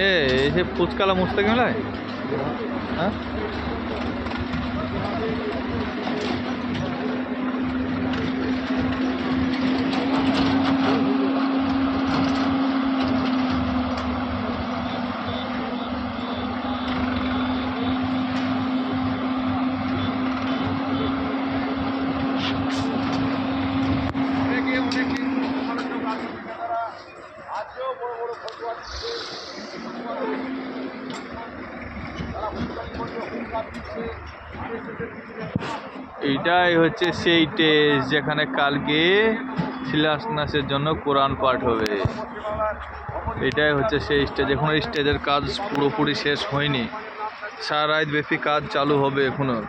এ এই যে ফুচকালা মুস্তাকিম হ্যাঁ? এইটাই হচ্ছে সেই টেস্ট যেখানে কালকে শিলান্যাসের জন্য কোরআন পাঠ হবে। এটাই হচ্ছে সেই স্টেজ এখনও স্টেজের কাজ পুরোপুরি শেষ হয়নি। সারা রাত ব্যাপী কাজ চালু হবে এখনও।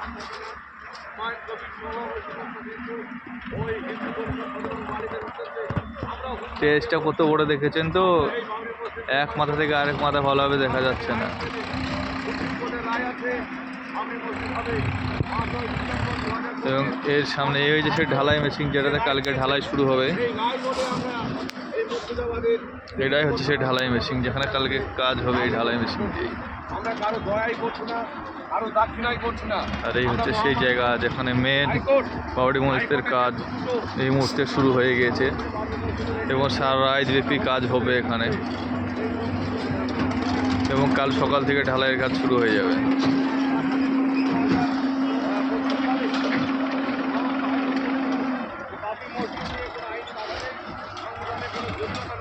স্টেজটা কত বড় দেখেছেন তো? এক মাথা থেকে আরেক মাথা ভালোভাবে দেখা যাচ্ছে না। এবং এর সামনে এই যে সেই ঢালাই মেশিন যেটাতে কালকে ঢালাই শুরু হবে। এটাই হচ্ছে সেই ঢালাই মেশিন যেখানে কালকে কাজ হবে এই ঢালাই মেশিন দিয়ে আমরা কারও দয়াই করছি না কারও দাক্ষিণাই করছি না। আর এই হচ্ছে সেই জায়গা যেখানে মেন বাউডি মসজিদের কাজ এই মুহূর্তে শুরু হয়ে গিয়েছে এবং সারা রাত ব্যাপী কাজ হবে এখানে। এবং কাল সকাল থেকে ঢালাইয়ের কাজ শুরু হয়ে যাবে।